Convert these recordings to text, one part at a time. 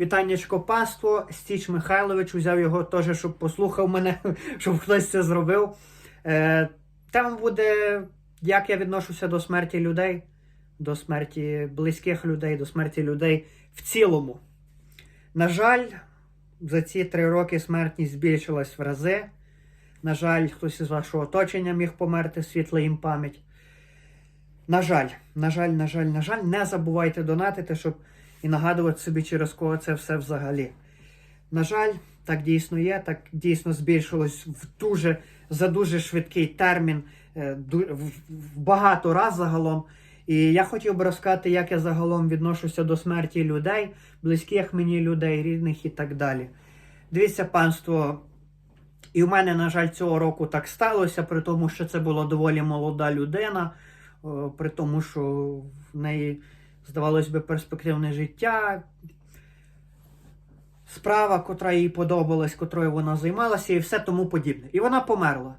Вітаннячко паство, Стіч Михайлович взяв його теж, щоб послухав мене, щоб хтось це зробив. Е, тема буде, як я відношуся до смерті людей, до смерті близьких людей, до смерті людей в цілому. На жаль, за ці три роки смертність збільшилась в рази. На жаль, хтось із вашого оточення міг померти, світла їм пам'ять. На жаль, на жаль, на жаль, на жаль, не забувайте донатити, щоб і нагадувати собі, через кого це все взагалі. На жаль, так дійсно є, так дійсно збільшилось в дуже, за дуже швидкий термін, е, в, багато раз загалом. І я хотів би розказати, як я загалом відношуся до смерті людей, близьких мені людей, рідних і так далі. Дивіться, панство, і в мене, на жаль, цього року так сталося, при тому, що це була доволі молода людина, при тому, що в неї, здавалось би, перспективне життя, справа, котра їй подобалась, котрою вона займалася, і все тому подібне. І вона померла.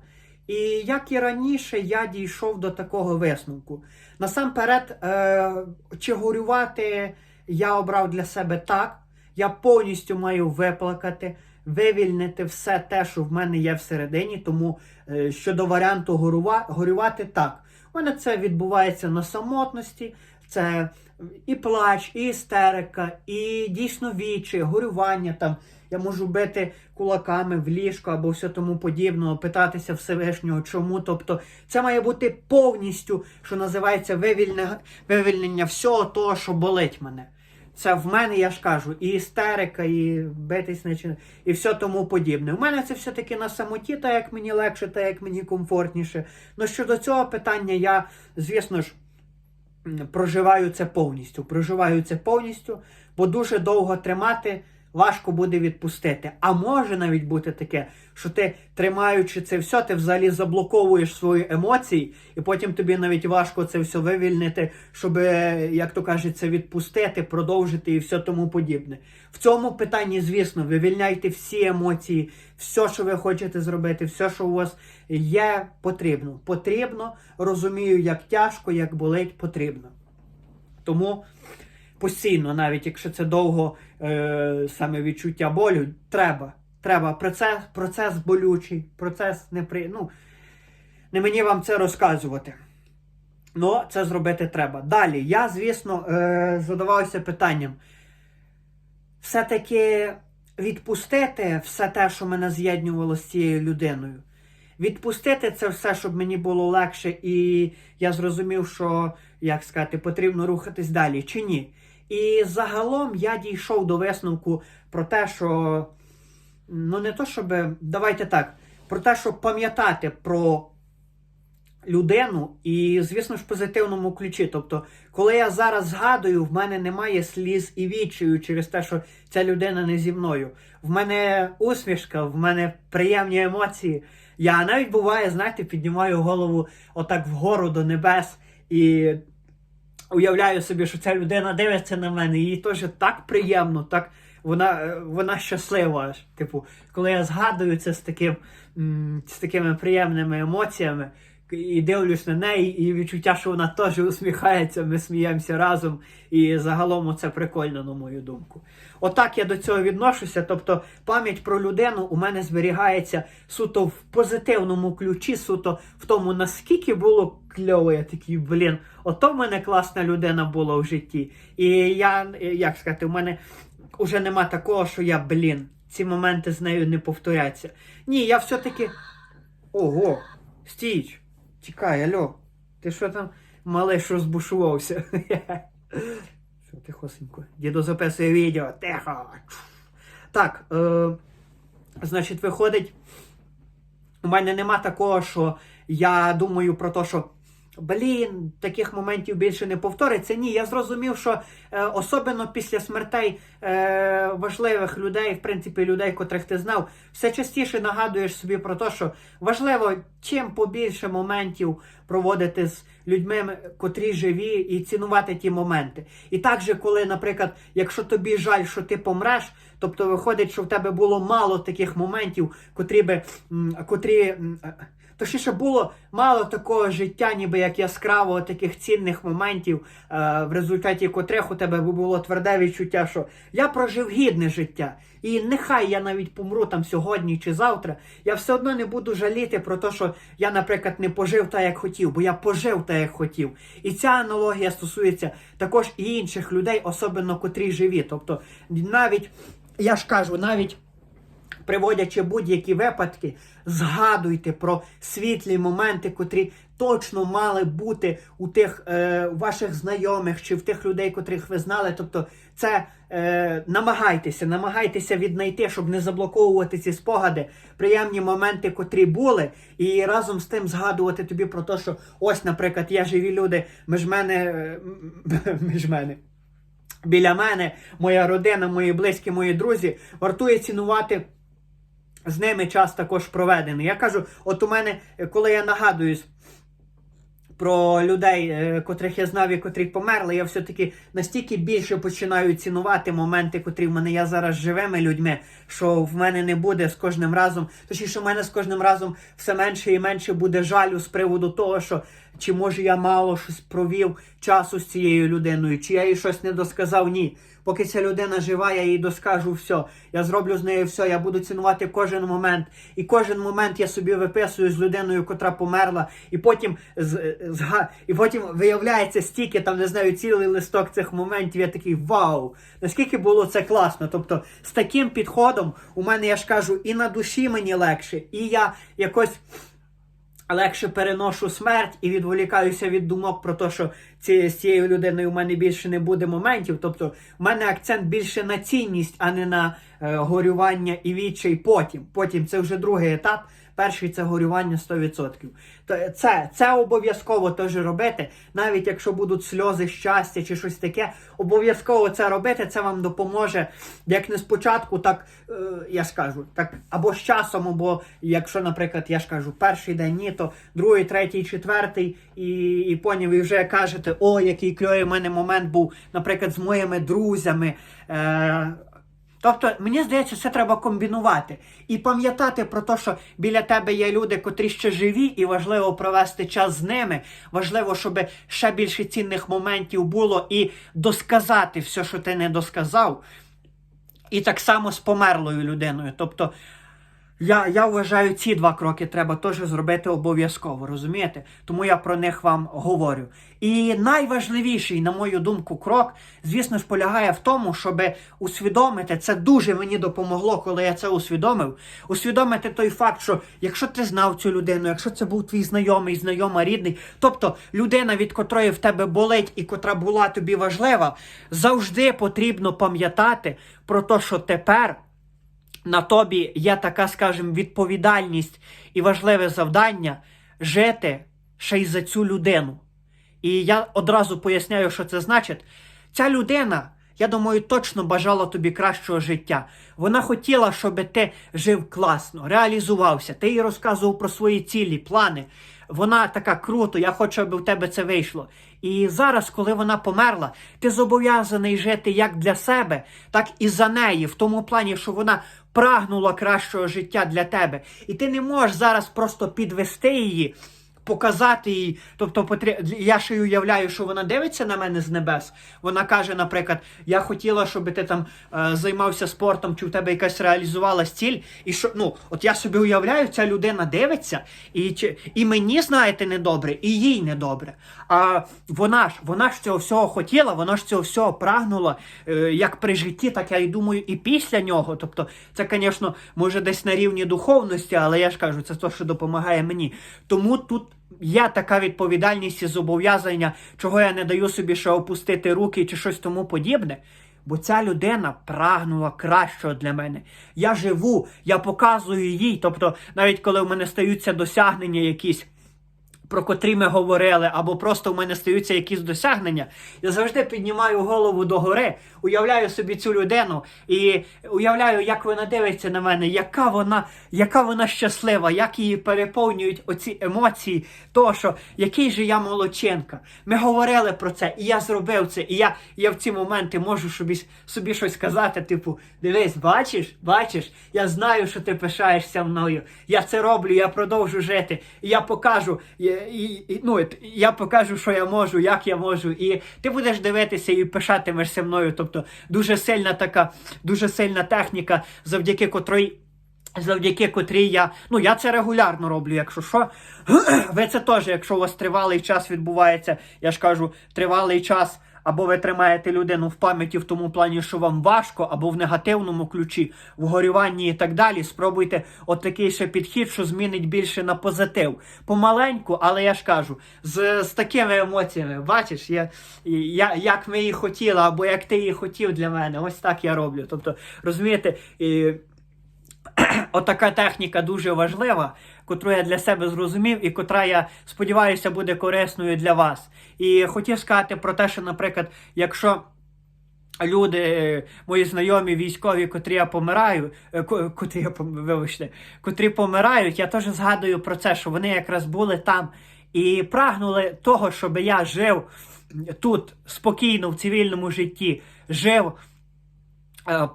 І як і раніше, я дійшов до такого висновку. Насамперед, е, чи горювати я обрав для себе так. Я повністю маю виплакати, вивільнити все те, що в мене є всередині. Тому е, щодо варіанту горюва, горювати так. У мене це відбувається на самотності, це і плач, і істерика, і дійсно вічі, горювання там. Я можу бити кулаками в ліжко або все тому подібного, питатися Всевишнього, чому. Тобто це має бути повністю, що називається вивільнення, вивільнення всього того, що болить мене. Це в мене, я ж кажу, і істерика, і битись на чи- і все тому подібне. У мене це все-таки на самоті, так як мені легше, так як мені комфортніше. Ну щодо цього питання, я, звісно ж, проживаю це повністю. Проживаю це повністю, бо дуже довго тримати важко буде відпустити. А може навіть бути таке, що ти, тримаючи це все, ти взагалі заблоковуєш свої емоції, і потім тобі навіть важко це все вивільнити, щоб, е, як то кажеться, відпустити, продовжити і все тому подібне. В цьому питанні, звісно, вивільняйте всі емоції, все, що ви хочете зробити, все, що у вас є, потрібно. Потрібно, розумію, як тяжко, як болить, потрібно. Тому постійно, навіть якщо це довго е, саме відчуття болю, треба. Треба. Процес, процес болючий, процес непри... ну, не мені вам це розказувати. Ну, це зробити треба. Далі, я, звісно, е, задавався питанням. Все-таки відпустити все те, що мене з'єднувало з цією людиною. Відпустити це все, щоб мені було легше, і я зрозумів, що, як сказати, потрібно рухатись далі чи ні. І загалом я дійшов до висновку про те, що ну не то, щоб давайте так, про те, щоб пам'ятати про людину, і, звісно ж, в позитивному ключі. Тобто, коли я зараз згадую, в мене немає сліз і відчаю через те, що ця людина не зі мною. В мене усмішка, в мене приємні емоції. Я навіть буває, знаєте, піднімаю голову отак вгору до небес і уявляю собі, що ця людина дивиться на мене, їй теж так приємно, так вона, е, вона щаслива. Типу, коли я згадую це з таким з такими приємними емоціями. І дивлюсь на неї, і відчуття, що вона теж усміхається, ми сміємося разом. І загалом це прикольно, на мою думку. Отак я до цього відношуся. Тобто пам'ять про людину у мене зберігається суто в позитивному ключі, суто в тому, наскільки було кльово, я такий, блін, ото в мене класна людина була в житті. І я, як сказати, у мене вже нема такого, що я, блін, ці моменти з нею не повторяться. Ні, я все-таки. Ого, стіч. Чекай, алло. Ти що там, малиш, розбушувався? Що, тихосенько. Діду записує відео. Тихо. Так, е, значить, виходить, у мене нема такого, що я думаю про те, що. Блін, таких моментів більше не повториться. Ні, я зрозумів, що е, особливо після смертей е, важливих людей, в принципі, людей, котрих ти знав, все частіше нагадуєш собі про те, що важливо чим побільше моментів проводити з людьми, котрі живі, і цінувати ті моменти. І так же, коли, наприклад, якщо тобі жаль, що ти помреш, тобто виходить, що в тебе було мало таких моментів, котрі би котрі. Точніше було мало такого життя, ніби як яскравого таких цінних моментів, е, в результаті котрих у тебе було тверде відчуття, що я прожив гідне життя. І нехай я навіть помру там сьогодні чи завтра, я все одно не буду жаліти про те, що я, наприклад, не пожив так, як хотів, бо я пожив так, як хотів. І ця аналогія стосується також і інших людей, особливо котрі живі. Тобто, навіть я ж кажу, навіть приводячи будь-які випадки, згадуйте про світлі моменти, котрі точно мали бути у тих е, ваших знайомих чи в тих людей, котрих ви знали. Тобто, це е, намагайтеся, намагайтеся віднайти, щоб не заблоковувати ці спогади, приємні моменти, котрі були, і разом з тим згадувати тобі про те, що ось, наприклад, є живі люди, між мене, е, між мене. Біля мене, моя родина, мої близькі, мої друзі, вартує цінувати з ними час також проведений. Я кажу, от у мене, е, коли я нагадуюсь про людей, е, котрих я знав і котрі померли, я все-таки настільки більше починаю цінувати моменти, котрі в мене я зараз живими людьми, що в мене не буде з кожним разом, точніше, в мене з кожним разом все менше і менше буде жалю з приводу того, що чи може я мало щось провів часу з цією людиною, чи я їй щось не досказав, ні. Поки ця людина жива, я їй доскажу все. Я зроблю з нею все. Я буду цінувати кожен момент. І кожен момент я собі виписую з людиною, котра померла. І потім з, зга... і потім виявляється стільки, там не знаю, цілий листок цих моментів. Я такий вау! Наскільки було це класно. Тобто, з таким підходом у мене я ж кажу, і на душі мені легше, і я якось легше переношу смерть і відволікаюся від думок про те, що ці, з цією людиною в мене більше не буде моментів. Тобто, в мене акцент більше на цінність, а не на е, горювання і відчай потім. Потім це вже другий етап. Перший це горювання 100%. Це, це обов'язково теж робити, навіть якщо будуть сльози щастя чи щось таке, обов'язково це робити. Це вам допоможе. Як не спочатку, так е, я скажу, так або з часом, або якщо, наприклад, я ж кажу, перший день ні, то другий, третій, четвертий, і, і поняв, і вже кажете, о, який кльовий в мене момент був, наприклад, з моїми друзями. Е, Тобто, мені здається, це треба комбінувати і пам'ятати про те, що біля тебе є люди, котрі ще живі, і важливо провести час з ними. Важливо, щоб ще більше цінних моментів було і досказати все, що ти не досказав. І так само з померлою людиною. Тобто, я, я вважаю, ці два кроки треба теж зробити обов'язково, розумієте? Тому я про них вам говорю. І найважливіший, на мою думку, крок, звісно ж, полягає в тому, щоб усвідомити, це дуже мені допомогло, коли я це усвідомив. Усвідомити той факт, що якщо ти знав цю людину, якщо це був твій знайомий, знайома, рідний, тобто людина, від котрої в тебе болить і котра була тобі важлива, завжди потрібно пам'ятати про те, що тепер на тобі є така, скажімо, відповідальність і важливе завдання жити ще й за цю людину. І я одразу поясняю, що це значить. Ця людина, я думаю, точно бажала тобі кращого життя. Вона хотіла, щоб ти жив класно, реалізувався. Ти їй розказував про свої цілі, плани. Вона така круто, я хочу, аби в тебе це вийшло. І зараз, коли вона померла, ти зобов'язаний жити як для себе, так і за неї, в тому плані, що вона прагнула кращого життя для тебе. І ти не можеш зараз просто підвести її. Показати їй, тобто потріб... я ще й уявляю, що вона дивиться на мене з небес. Вона каже, наприклад, я хотіла, щоб ти там е, займався спортом, чи в тебе якась реалізувалась ціль. І що, ну, от я собі уявляю, ця людина дивиться, і і мені знаєте недобре, і їй недобре. А вона ж вона ж цього всього хотіла, вона ж цього всього прагнула, е, як при житті, так я і думаю, і після нього. Тобто, це, звісно, може десь на рівні духовності, але я ж кажу, це те, що допомагає мені. Тому тут. Є така відповідальність і зобов'язання, чого я не даю собі ще опустити руки чи щось тому подібне. Бо ця людина прагнула кращого для мене. Я живу, я показую їй. Тобто, навіть коли в мене стаються досягнення якісь про котрі ми говорили, або просто в мене стаються якісь досягнення, я завжди піднімаю голову догори, уявляю собі цю людину і уявляю, як вона дивиться на мене, яка вона, яка вона щаслива, як її переповнюють оці емоції, того, що який же я молодчинка. Ми говорили про це, і я зробив це, і я, я в ці моменти можу собі, собі щось сказати, типу, дивись, бачиш, бачиш, я знаю, що ти пишаєшся мною. Я це роблю, я продовжу жити. І я покажу, і, і, ну, я покажу, що я можу, як я можу. І ти будеш дивитися і пишатимешся мною. Тобто дуже сильна така, дуже сильна техніка, завдяки котрій. Завдяки котрій я, ну я це регулярно роблю, якщо що. Ви це теж, якщо у вас тривалий час відбувається, я ж кажу, тривалий час, або ви тримаєте людину в пам'яті в тому плані, що вам важко, або в негативному ключі, в горюванні і так далі. Спробуйте от такий ще підхід, що змінить більше на позитив. Помаленьку, але я ж кажу, з, з такими емоціями, бачиш, я, я, як ми її хотіли, або як ти її хотів для мене, ось так я роблю. Тобто, розумієте, отака техніка дуже важлива, котру я для себе зрозумів, і котра, я сподіваюся, буде корисною для вас. І хотів сказати про те, що, наприклад, якщо. Люди, е, мої знайомі військові, котрі я помираю, е, котрі я вибачте, котрі помирають, я теж згадую про це, що вони якраз були там і прагнули того, щоб я жив тут спокійно в цивільному житті, жив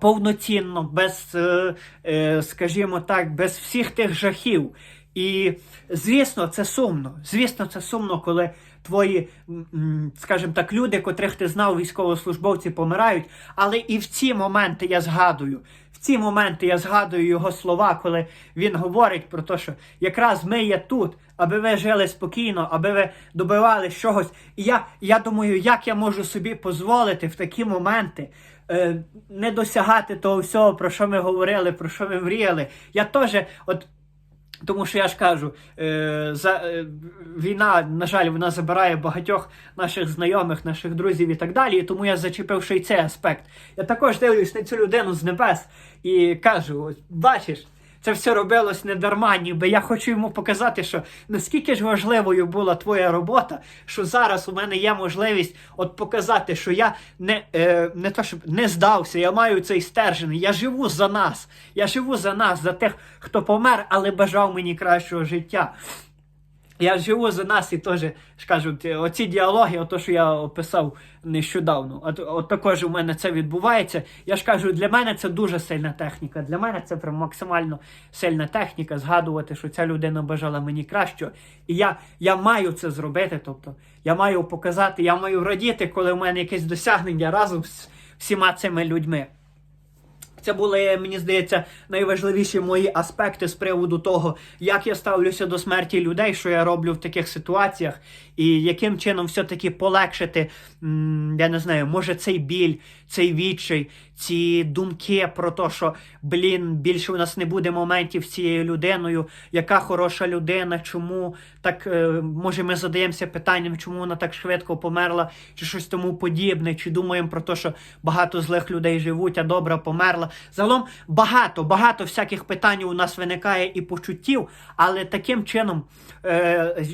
повноцінно, без, е, е, скажімо так, без всіх тих жахів. І звісно, це сумно. Звісно, це сумно, коли твої, скажімо так, люди, котрих ти знав, військовослужбовці помирають. Але і в ці моменти я згадую. В ці моменти я згадую його слова, коли він говорить про те, що якраз ми є тут, аби ви жили спокійно, аби ви добивали чогось. І я, я думаю, як я можу собі дозволити в такі моменти е, не досягати того всього, про що ми говорили, про що ми мріяли. Я теж, от. Тому що я ж кажу, е, за, е, війна, на жаль, вона забирає багатьох наших знайомих, наших друзів і так далі. І тому я зачепив ще й цей аспект. Я також дивлюсь на цю людину з небес і кажу: ось, бачиш, це все робилось не дарма, ніби я хочу йому показати, що наскільки ж важливою була твоя робота, що зараз у мене є можливість от показати, що я не, е, не то, щоб не здався, я маю цей стержень, я живу за нас, я живу за нас, за тих, хто помер, але бажав мені кращого життя. Я живу за нас і теж кажуть, оці діалоги, ото що я описав нещодавно. От, от також у мене це відбувається. Я ж кажу, для мене це дуже сильна техніка. Для мене це прям максимально сильна техніка. Згадувати, що ця людина бажала мені кращого. І я, я маю це зробити. Тобто я маю показати, я маю радіти, коли в мене якесь досягнення разом з всіма цими людьми. Це були, мені здається, найважливіші мої аспекти з приводу того, як я ставлюся до смерті людей, що я роблю в таких ситуаціях, і яким чином все-таки полегшити, я не знаю, може цей біль, цей відчай, ці думки про те, що блін, більше у нас не буде моментів цією людиною, яка хороша людина, чому так, е, може, ми задаємося питанням, чому вона так швидко померла, чи щось тому подібне, чи думаємо про те, що багато злих людей живуть, а добра померла. Загалом багато, багато всяких питань у нас виникає і почуттів, але таким чином, е,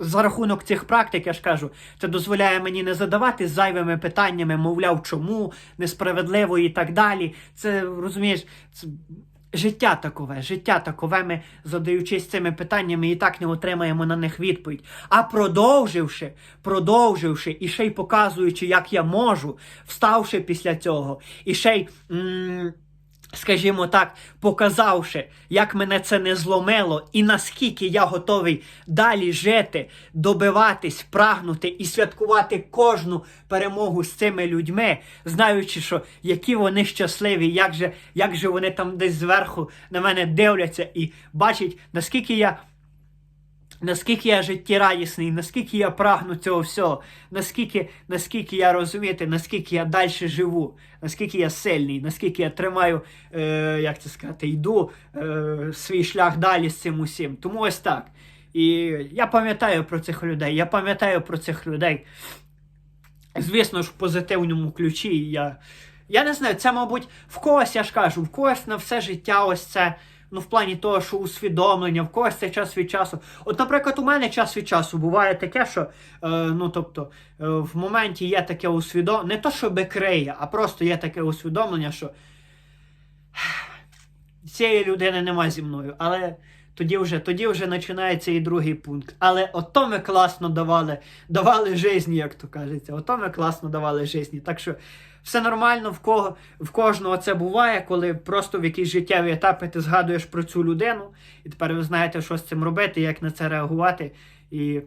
за рахунок цих практик, я ж кажу, це дозволяє мені не задавати зайвими питаннями, мовляв, чому, несправедливо і так далі. Це розумієш, це. Життя такове, життя такове, ми задаючись цими питаннями, і так не отримаємо на них відповідь. А продовживши, продовживши і ще й показуючи, як я можу, вставши після цього, і ще й. М- Скажімо так, показавши, як мене це не зломило, і наскільки я готовий далі жити, добиватись, прагнути і святкувати кожну перемогу з цими людьми, знаючи, що які вони щасливі, як же, як же вони там десь зверху на мене дивляться і бачать, наскільки я. Наскільки я життєрадісний, наскільки я прагну цього всього, наскільки, наскільки я розумієте, наскільки я далі живу, наскільки я сильний, наскільки я тримаю, е, як це сказати, йду е, свій шлях далі з цим усім. Тому ось так. І я пам'ятаю про цих людей, я пам'ятаю про цих людей. Звісно ж, в позитивному ключі. Я, я не знаю, це, мабуть, в когось, я ж кажу, в когось на все життя ось це Ну, в плані того, що усвідомлення, в когось це час від часу. От, наприклад, у мене час від часу буває таке, що е, ну, тобто, е, в моменті є таке усвідомлення, не то, що бекреє, а просто є таке усвідомлення, що цієї людини нема зі мною. Але тоді вже, тоді вже починається і другий пункт. Але ото ми класно давали, давали житті, як то кажеться. Ото ми класно давали житті. Так що все нормально, в кого в кожного це буває, коли просто в якісь життєві етапи ти згадуєш про цю людину, і тепер ви знаєте, що з цим робити, як на це реагувати. І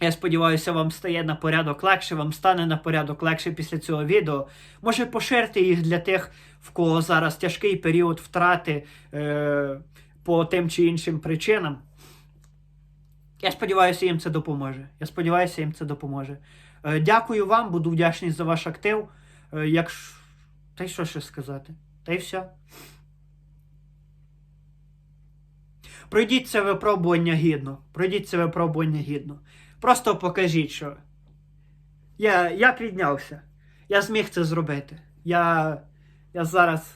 я сподіваюся, вам стає на порядок легше, вам стане на порядок легше після цього відео. Може поширте їх для тих, в кого зараз тяжкий період втрати е, по тим чи іншим причинам. Я сподіваюся, їм це допоможе. Я сподіваюся, їм це допоможе. Е, дякую вам, буду вдячний за ваш актив. Е, якщо... Та й що ще сказати? Та й все. Пройдіть це випробування гідно. Пройдіть це випробування гідно. Просто покажіть, що я, я піднявся. Я зміг це зробити. Я, я зараз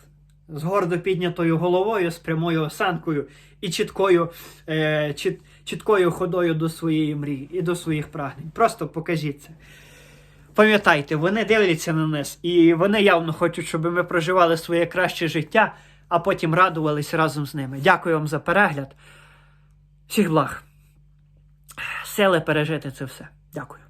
з гордо піднятою головою, з прямою осанкою і чіткою, е, чіт, чіткою ходою до своєї мрії і до своїх прагнень. Просто покажіть це. Пам'ятайте, вони дивляться на нас, і вони явно хочуть, щоб ми проживали своє краще життя, а потім радувались разом з ними. Дякую вам за перегляд. Всіх благ. Сили пережити це все. Дякую.